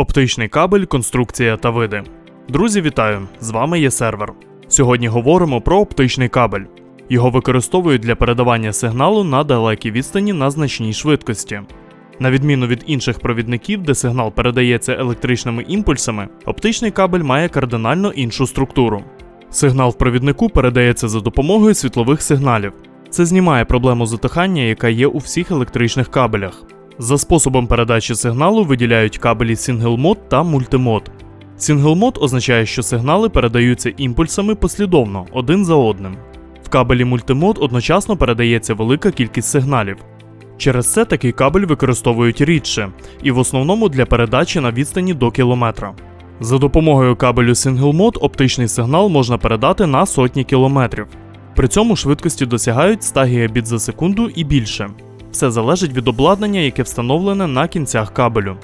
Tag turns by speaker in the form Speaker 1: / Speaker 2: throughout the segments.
Speaker 1: Оптичний кабель, конструкція та види. Друзі, вітаю! З вами є сервер. Сьогодні говоримо про оптичний кабель. Його використовують для передавання сигналу на далекій відстані на значній швидкості. На відміну від інших провідників, де сигнал передається електричними імпульсами, оптичний кабель має кардинально іншу структуру. Сигнал в провіднику передається за допомогою світлових сигналів. Це знімає проблему затихання, яка є у всіх електричних кабелях. За способом передачі сигналу виділяють кабелі Single Mode та Multimode. Single Mode означає, що сигнали передаються імпульсами послідовно, один за одним. В кабелі Multimode одночасно передається велика кількість сигналів. Через це такий кабель використовують рідше, і в основному для передачі на відстані до кілометра. За допомогою кабелю Single Mode оптичний сигнал можна передати на сотні кілометрів. При цьому швидкості досягають 100 Гбіт за секунду і більше. Все залежить від обладнання, яке встановлене на кінцях кабелю.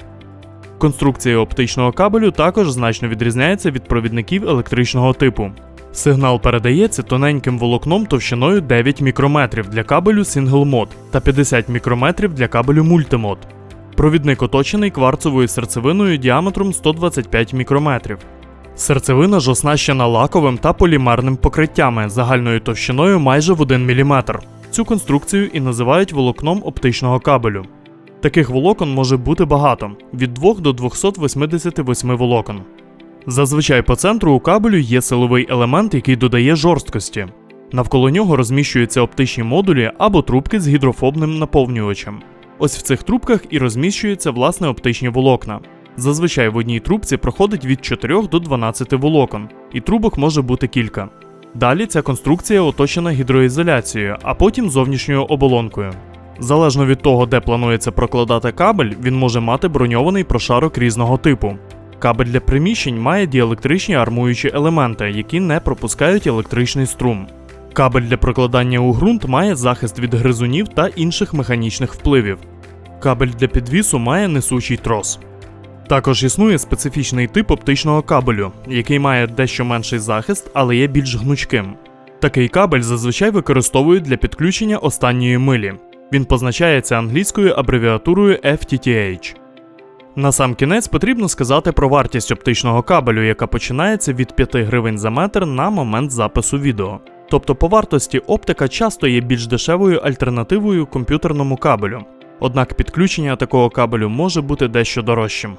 Speaker 1: Конструкція оптичного кабелю також значно відрізняється від провідників електричного типу. Сигнал передається тоненьким волокном товщиною 9 мікрометрів для кабелю Single Mode та 50 мікрометрів для кабелю Multimode. Провідник оточений кварцевою серцевиною діаметром 125 мікрометрів. Серцевина ж оснащена лаковим та полімерним покриттями загальною товщиною майже в 1 мм. Цю конструкцію і називають волокном оптичного кабелю. Таких волокон може бути багато від 2 до 288 волокон. Зазвичай по центру у кабелю є силовий елемент, який додає жорсткості. Навколо нього розміщуються оптичні модулі або трубки з гідрофобним наповнювачем. Ось в цих трубках і розміщуються власне оптичні волокна. Зазвичай в одній трубці проходить від 4 до 12 волокон, і трубок може бути кілька. Далі ця конструкція оточена гідроізоляцією, а потім зовнішньою оболонкою. Залежно від того, де планується прокладати кабель, він може мати броньований прошарок різного типу. Кабель для приміщень має діелектричні армуючі елементи, які не пропускають електричний струм. Кабель для прокладання у ґрунт має захист від гризунів та інших механічних впливів. Кабель для підвісу має несучий трос. Також існує специфічний тип оптичного кабелю, який має дещо менший захист, але є більш гнучким. Такий кабель зазвичай використовують для підключення останньої милі. Він позначається англійською абревіатурою FTTH. На сам кінець потрібно сказати про вартість оптичного кабелю, яка починається від 5 гривень за метр на момент запису відео. Тобто по вартості оптика часто є більш дешевою альтернативою комп'ютерному кабелю. Однак підключення такого кабелю може бути дещо дорожчим.